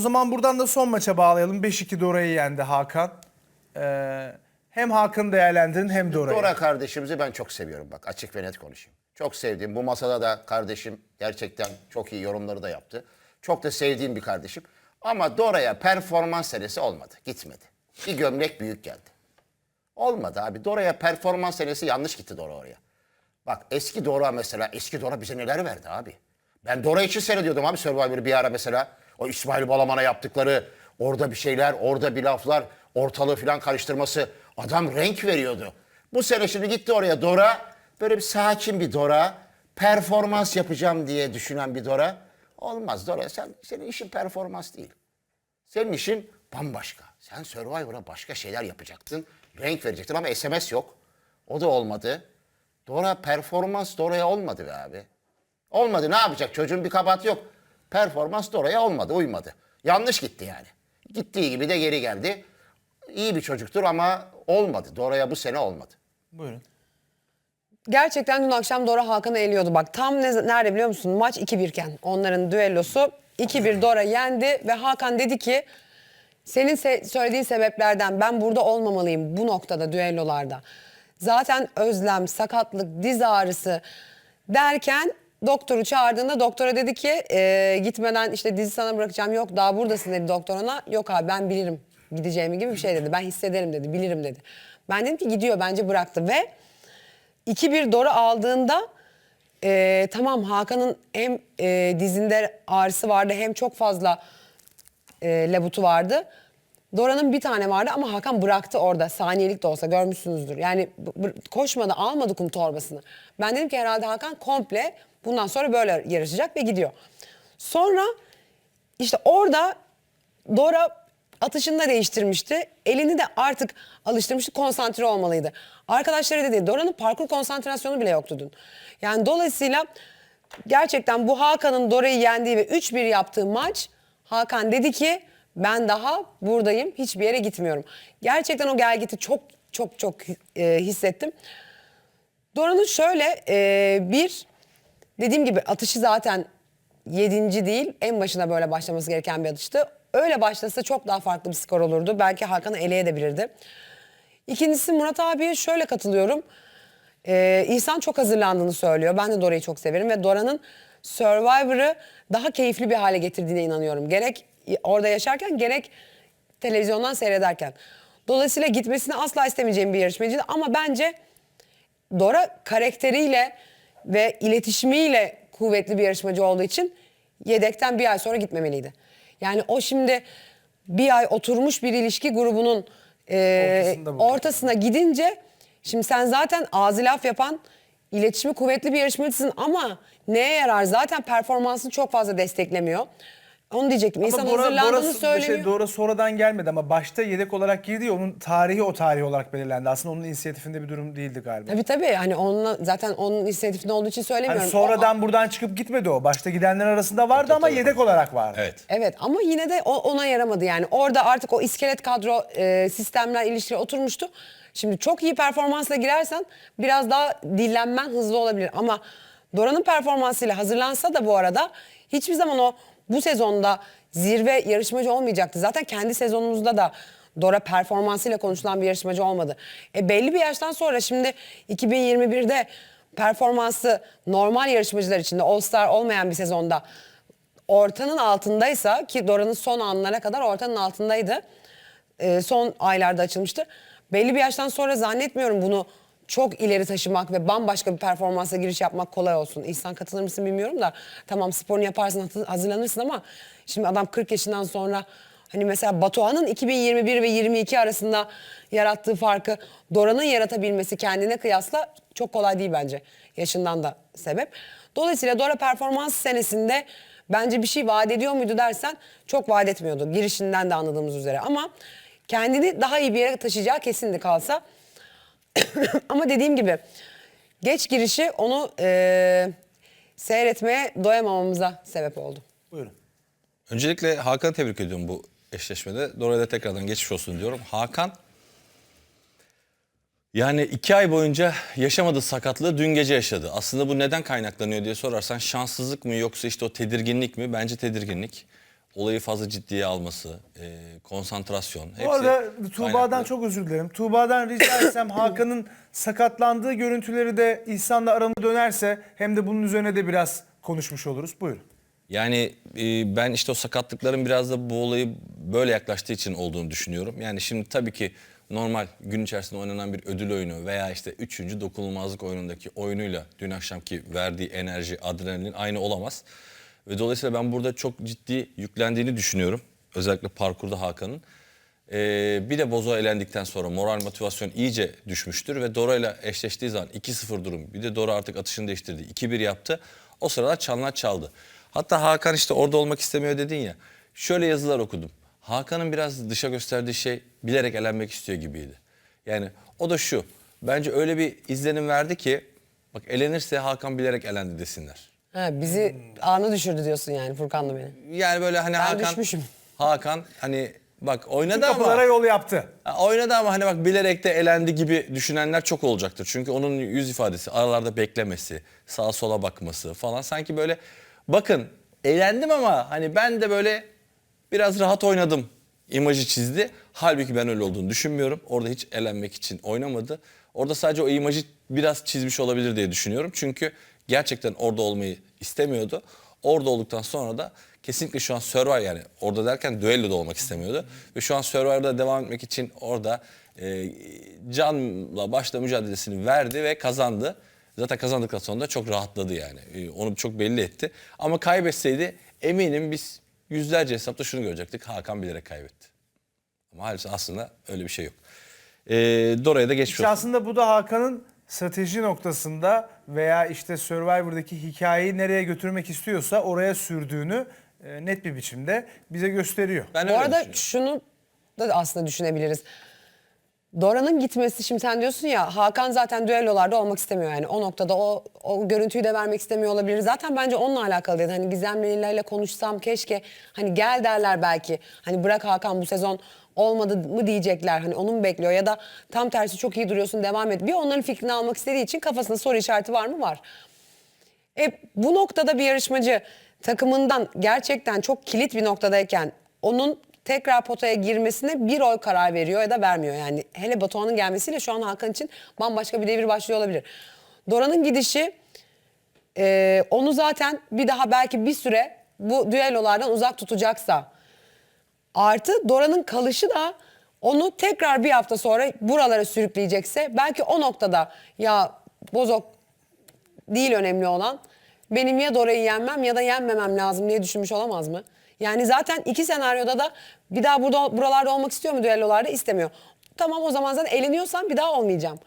O zaman buradan da son maça bağlayalım. 5-2 Dora'yı yendi Hakan. Ee, hem Hakan'ı değerlendirin hem Dora'yı. Dora kardeşimizi ben çok seviyorum bak açık ve net konuşayım. Çok sevdiğim bu masada da kardeşim gerçekten çok iyi yorumları da yaptı. Çok da sevdiğim bir kardeşim. Ama Dora'ya performans senesi olmadı. Gitmedi. Bir gömlek büyük geldi. Olmadı abi. Dora'ya performans senesi yanlış gitti Dora oraya. Bak eski Dora mesela eski Dora bize neler verdi abi. Ben Dora için seyrediyordum abi Survivor'ı bir ara mesela. O İsmail Balaman'a yaptıkları orada bir şeyler, orada bir laflar, ortalığı falan karıştırması. Adam renk veriyordu. Bu sene şimdi gitti oraya Dora. Böyle bir sakin bir Dora. Performans yapacağım diye düşünen bir Dora. Olmaz Dora. Sen, senin işin performans değil. Senin işin bambaşka. Sen Survivor'a başka şeyler yapacaktın. Renk verecektin ama SMS yok. O da olmadı. Dora performans Dora'ya olmadı be abi. Olmadı ne yapacak? Çocuğun bir kabahati yok. Performans Dora'ya olmadı, uymadı. Yanlış gitti yani. Gittiği gibi de geri geldi. İyi bir çocuktur ama olmadı. Dora'ya bu sene olmadı. Buyurun. Gerçekten dün akşam Dora Hakan'ı eliyordu. Bak tam ne, nerede biliyor musun? Maç 2-1 iken onların düellosu 2-1 Dora yendi ve Hakan dedi ki senin se- söylediğin sebeplerden ben burada olmamalıyım bu noktada düellolarda. Zaten özlem, sakatlık, diz ağrısı derken doktoru çağırdığında doktora dedi ki "E, gitmeden işte dizi sana bırakacağım yok daha buradasın dedi doktor ona. Yok abi ben bilirim gideceğimi gibi bir şey dedi. Ben hissederim dedi bilirim dedi. Ben dedim ki gidiyor bence bıraktı ve 2-1 Dora aldığında e, tamam Hakan'ın hem e, dizinde ağrısı vardı hem çok fazla e, labutu vardı. Dora'nın bir tane vardı ama Hakan bıraktı orada saniyelik de olsa görmüşsünüzdür. Yani koşmadı almadı kum torbasını. Ben dedim ki herhalde Hakan komple bundan sonra böyle yarışacak ve gidiyor. Sonra işte orada Dora atışını da değiştirmişti. Elini de artık alıştırmıştı. Konsantre olmalıydı. Arkadaşları dedi Dora'nın parkur konsantrasyonu bile yoktu dün. Yani dolayısıyla gerçekten bu Hakan'ın Dora'yı yendiği ve 3-1 yaptığı maç Hakan dedi ki ben daha buradayım. Hiçbir yere gitmiyorum. Gerçekten o gelgiti çok çok çok e, hissettim. Dora'nın şöyle e, bir dediğim gibi atışı zaten yedinci değil en başına böyle başlaması gereken bir atıştı. Öyle başlasa çok daha farklı bir skor olurdu. Belki Hakan'ı eleyebilirdi. İkincisi Murat abiye şöyle katılıyorum. Ee, İhsan çok hazırlandığını söylüyor. Ben de Dora'yı çok severim ve Dora'nın Survivor'ı daha keyifli bir hale getirdiğine inanıyorum. Gerek orada yaşarken gerek televizyondan seyrederken. Dolayısıyla gitmesini asla istemeyeceğim bir yarışmacıydı ama bence Dora karakteriyle ve iletişimiyle kuvvetli bir yarışmacı olduğu için yedekten bir ay sonra gitmemeliydi. Yani o şimdi bir ay oturmuş bir ilişki grubunun e, ortasına gidince şimdi sen zaten ağzı laf yapan iletişimi kuvvetli bir yarışmacısın ama neye yarar? Zaten performansını çok fazla desteklemiyor. Onu diyecektim. İnsan Ama Dora, hazırlandığını söylemiyor. şey, Dora sonradan gelmedi ama başta yedek olarak girdi ya onun tarihi o tarih olarak belirlendi. Aslında onun inisiyatifinde bir durum değildi galiba. Tabii tabii hani onunla zaten onun inisiyatifinde olduğu için söylemiyorum. Hani O- sonradan buradan çıkıp gitmedi o. Başta gidenler arasında vardı ama yedek olarak vardı. Evet. Evet ama yine de o- ona yaramadı yani. Orada artık o iskelet kadro e, sistemler ilişkileri oturmuştu. Şimdi çok iyi performansla girersen biraz daha dillenmen hızlı olabilir. Ama Dora'nın performansıyla hazırlansa da bu arada hiçbir zaman o bu sezonda zirve yarışmacı olmayacaktı. Zaten kendi sezonumuzda da Dora performansıyla konuşulan bir yarışmacı olmadı. E belli bir yaştan sonra şimdi 2021'de performansı normal yarışmacılar içinde All Star olmayan bir sezonda ortanın altındaysa ki Dora'nın son anlara kadar ortanın altındaydı. Ee, son aylarda açılmıştı. Belli bir yaştan sonra zannetmiyorum bunu çok ileri taşımak ve bambaşka bir performansa giriş yapmak kolay olsun. İhsan katılır mısın bilmiyorum da tamam sporunu yaparsın hazırlanırsın ama şimdi adam 40 yaşından sonra hani mesela Batuhan'ın 2021 ve 22 arasında yarattığı farkı Dora'nın yaratabilmesi kendine kıyasla çok kolay değil bence. Yaşından da sebep. Dolayısıyla Dora performans senesinde bence bir şey vaat ediyor muydu dersen çok vaat etmiyordu. Girişinden de anladığımız üzere ama kendini daha iyi bir yere taşıyacağı kesindi kalsa. ama dediğim gibi geç girişi onu eee, seyretmeye doyamamamıza sebep oldu. Buyurun. Öncelikle Hakan'ı tebrik ediyorum bu eşleşmede. Dora'ya da tekrardan geçmiş olsun diyorum. Hakan yani iki ay boyunca yaşamadığı sakatlığı dün gece yaşadı. Aslında bu neden kaynaklanıyor diye sorarsan şanssızlık mı yoksa işte o tedirginlik mi? Bence tedirginlik. Olayı fazla ciddiye alması, e, konsantrasyon. hepsi Bu arada Tuğba'dan kaynaklı. çok özür dilerim. Tuğba'dan rica etsem Hakan'ın sakatlandığı görüntüleri de İhsan'la arama dönerse hem de bunun üzerine de biraz konuşmuş oluruz. Buyurun. Yani e, ben işte o sakatlıkların biraz da bu olayı böyle yaklaştığı için olduğunu düşünüyorum. Yani şimdi tabii ki normal gün içerisinde oynanan bir ödül oyunu veya işte üçüncü dokunulmazlık oyunundaki oyunuyla dün akşamki verdiği enerji, adrenalin aynı olamaz. Ve dolayısıyla ben burada çok ciddi yüklendiğini düşünüyorum. Özellikle parkurda Hakan'ın. Ee, bir de Bozo elendikten sonra moral motivasyon iyice düşmüştür ve Dora ile eşleştiği zaman 2-0 durum. Bir de Dora artık atışını değiştirdi. 2-1 yaptı. O sırada çanlar çaldı. Hatta Hakan işte orada olmak istemiyor dedin ya. Şöyle yazılar okudum. Hakan'ın biraz dışa gösterdiği şey bilerek elenmek istiyor gibiydi. Yani o da şu. Bence öyle bir izlenim verdi ki bak elenirse Hakan bilerek elendi desinler. Ha, bizi anı düşürdü diyorsun yani Furkan'la beni. Yani böyle hani Hakan düşmüşüm. Hakan hani bak Tüm oynadı ama kapılara yol yaptı. Ha, oynadı ama hani bak bilerek de elendi gibi düşünenler çok olacaktır. Çünkü onun yüz ifadesi, aralarda beklemesi, sağa sola bakması falan sanki böyle bakın elendim ama hani ben de böyle biraz rahat oynadım imajı çizdi. Halbuki ben öyle olduğunu düşünmüyorum. Orada hiç elenmek için oynamadı. Orada sadece o imajı biraz çizmiş olabilir diye düşünüyorum. Çünkü gerçekten orada olmayı istemiyordu. Orada olduktan sonra da kesinlikle şu an Survivor yani orada derken düelloda olmak istemiyordu. Ve şu an Survivor'da devam etmek için orada e, canla başla mücadelesini verdi ve kazandı. Zaten kazandıktan sonra da çok rahatladı yani. E, onu çok belli etti. Ama kaybetseydi eminim biz yüzlerce hesapta şunu görecektik. Hakan bilerek kaybetti. Ama maalesef aslında öyle bir şey yok. E, Dora'ya da geçmiş olsun. aslında bu da Hakan'ın strateji noktasında veya işte Survivor'daki hikayeyi nereye götürmek istiyorsa oraya sürdüğünü e, net bir biçimde bize gösteriyor. Ben Bu öyle arada düşünüyorum. şunu da aslında düşünebiliriz. Dora'nın gitmesi şimdi sen diyorsun ya Hakan zaten düellolarda olmak istemiyor yani o noktada o, o görüntüyü de vermek istemiyor olabilir. Zaten bence onunla alakalı dedi. Hani Gizem'le Lila ile konuşsam keşke hani gel derler belki. Hani bırak Hakan bu sezon olmadı mı diyecekler. Hani onu mu bekliyor ya da tam tersi çok iyi duruyorsun devam et. Bir onların fikrini almak istediği için kafasında soru işareti var mı? Var. E, bu noktada bir yarışmacı takımından gerçekten çok kilit bir noktadayken onun tekrar potaya girmesine bir oy karar veriyor ya da vermiyor. Yani hele Batuhan'ın gelmesiyle şu an Hakan için bambaşka bir devir başlıyor olabilir. Dora'nın gidişi e, onu zaten bir daha belki bir süre bu düellolardan uzak tutacaksa Artı Dora'nın kalışı da onu tekrar bir hafta sonra buralara sürükleyecekse belki o noktada ya Bozok değil önemli olan benim ya Dora'yı yenmem ya da yenmemem lazım diye düşünmüş olamaz mı? Yani zaten iki senaryoda da bir daha burada buralarda olmak istiyor mu düellolarda istemiyor. Tamam o zaman zaten eleniyorsam bir daha olmayacağım.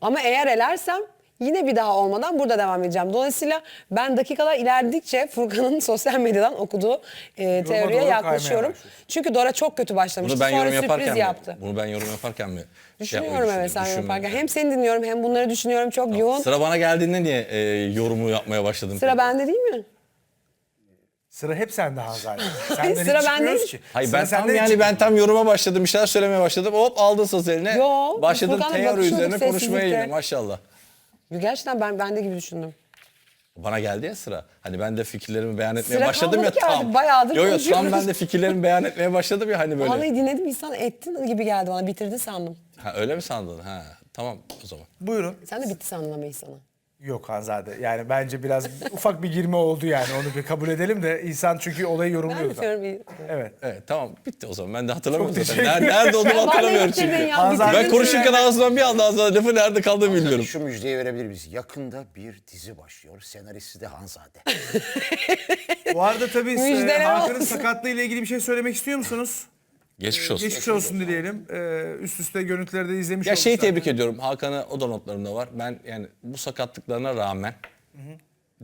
Ama eğer elersem yine bir daha olmadan burada devam edeceğim. Dolayısıyla ben dakikalar ilerledikçe Furkan'ın sosyal medyadan okuduğu e, teoriye yaklaşıyorum. Çünkü Dora çok kötü başlamıştı. Bunu ben Sonra yorum sürpriz yaparken mi? yaptı. Bunu ben yorum yaparken mi? şey Düşünüyorum yapmayı evet sen düşünüyorum? yaparken. Hem seni dinliyorum hem bunları düşünüyorum çok yoğun. Sıra bana geldiğinde niye e, yorumu yapmaya başladın? Sıra bende değil mi? Sıra hep sende Hanzade. Senden Sıra hiç bende çıkmıyoruz değil. ki. Hayır Sıra ben tam senden hiç yani ben tam yoruma başladım, bir şeyler söylemeye başladım. Hop aldın söz eline. Yo, başladın Furkan'la teori bakışıyorduk üzerine konuşmaya sessizlikte. yine maşallah. Gerçekten ben bende gibi düşündüm. Bana geldi ya sıra. Hani ben de fikirlerimi beyan etmeye Sıra başladım ya kalmadı ki tam. artık, bayağıdır Yo yo tam konuşuyoruz. ben de fikirlerimi beyan etmeye başladım ya hani böyle. Vallahi dinledim insan ettin gibi geldi bana bitirdi sandım. Ha öyle mi sandın? Ha tamam o zaman. Buyurun. Sen de bitti sandın ama İhsan'a. Yok Hanzade. Yani bence biraz ufak bir girme oldu yani. Onu bir kabul edelim de İhsan çünkü olayı Ben yorumluyor. iyi. Evet. Evet tamam bitti o zaman. Ben de hatırlamıyorum Çok zaten. teşekkür Nerede, nerede olduğumu hatırlamıyorum bitirdin çünkü. ya, Hanzade- bitirdin. Ben konuşurken ağzımdan bir anda ağzımdan lafın nerede kaldığını bilmiyorum. Şu müjdeyi verebilir miyiz? Yakında bir dizi başlıyor. Senaristi de Hanzade. Bu arada tabii e, Müjdeler Hakan'ın olsun. sakatlığı ile ilgili bir şey söylemek istiyor musunuz? Geçmiş olsun. Geçmiş olsun dileyelim. Ee, üst üste görüntüleri de izlemiş Ya olduk şeyi tebrik ediyorum. Hakan'ı o da notlarımda var. Ben yani bu sakatlıklarına rağmen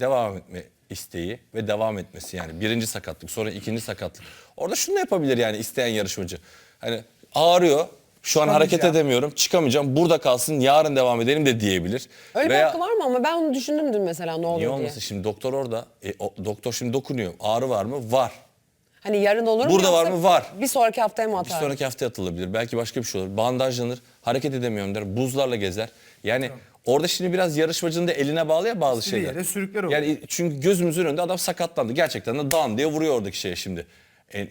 devam etme isteği ve devam etmesi yani. Birinci sakatlık sonra ikinci sakatlık. Orada şunu da yapabilir yani isteyen yarışmacı. Hani ağrıyor. Şu an hareket edemiyorum. Çıkamayacağım. Burada kalsın. Yarın devam edelim de diyebilir. Öyle bir Veya- hakkı var mı ama ben onu düşündüm dün mesela ne Niye oluyor diye. olmasın? Şimdi doktor orada. E, o- doktor şimdi dokunuyor. Ağrı var mı? Var. Hani yarın olur mu? Burada var yoksa mı? Var. Bir sonraki haftaya mı Bir atar? sonraki hafta atılabilir. Belki başka bir şey olur. Bandajlanır. Hareket edemiyorum der. Buzlarla gezer. Yani orada şimdi biraz yarışmacının da eline bağlı ya bazı İstediği şeyler. yere sürükler oluyor. Yani çünkü gözümüzün önünde adam sakatlandı. Gerçekten de dan diye vuruyor oradaki şeye şimdi. E,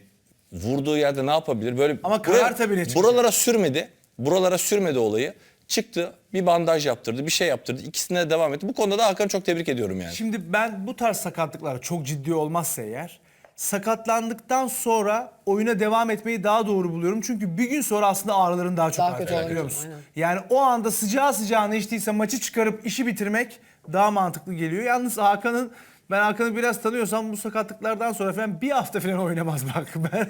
vurduğu yerde ne yapabilir? Böyle Ama kararta bile çıkacak. Buralara sürmedi. Buralara sürmedi olayı. Çıktı bir bandaj yaptırdı bir şey yaptırdı. İkisine de devam etti. Bu konuda da Hakan'ı çok tebrik ediyorum yani. Şimdi ben bu tarz sakatlıklar çok ciddi olmazsa eğer sakatlandıktan sonra oyuna devam etmeyi daha doğru buluyorum. Çünkü bir gün sonra aslında ağrıların daha çok Daha artacak, olabilir, biliyor musun? aynen. Yani o anda sıcağı sıcağına içtiyse maçı çıkarıp işi bitirmek daha mantıklı geliyor. Yalnız Hakan'ın ben Hakan'ı biraz tanıyorsam bu sakatlıklardan sonra falan bir hafta falan oynamaz bak ben.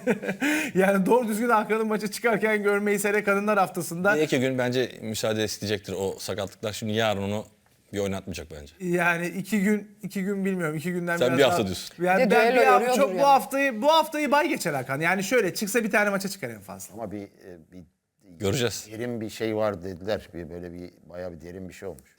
yani doğru düzgün Hakan'ın maça çıkarken görmeyi sene kadınlar haftasında Bir iki gün bence müsaade isteyecektir o sakatlıklar. Şimdi yarın onu bir oynatmayacak bence. Yani iki gün iki gün bilmiyorum iki günden Sen biraz bir hafta daha- diyorsun. Yani Bir de ben düello hafta, yoruyordur çok bu ya. haftayı bu haftayı bay geçer Hakan. Yani şöyle çıksa bir tane maça çıkar en fazla. Ama bir, e, bir Göreceğiz. derin bir şey var dediler. Bir böyle bir bayağı bir derin bir şey olmuş.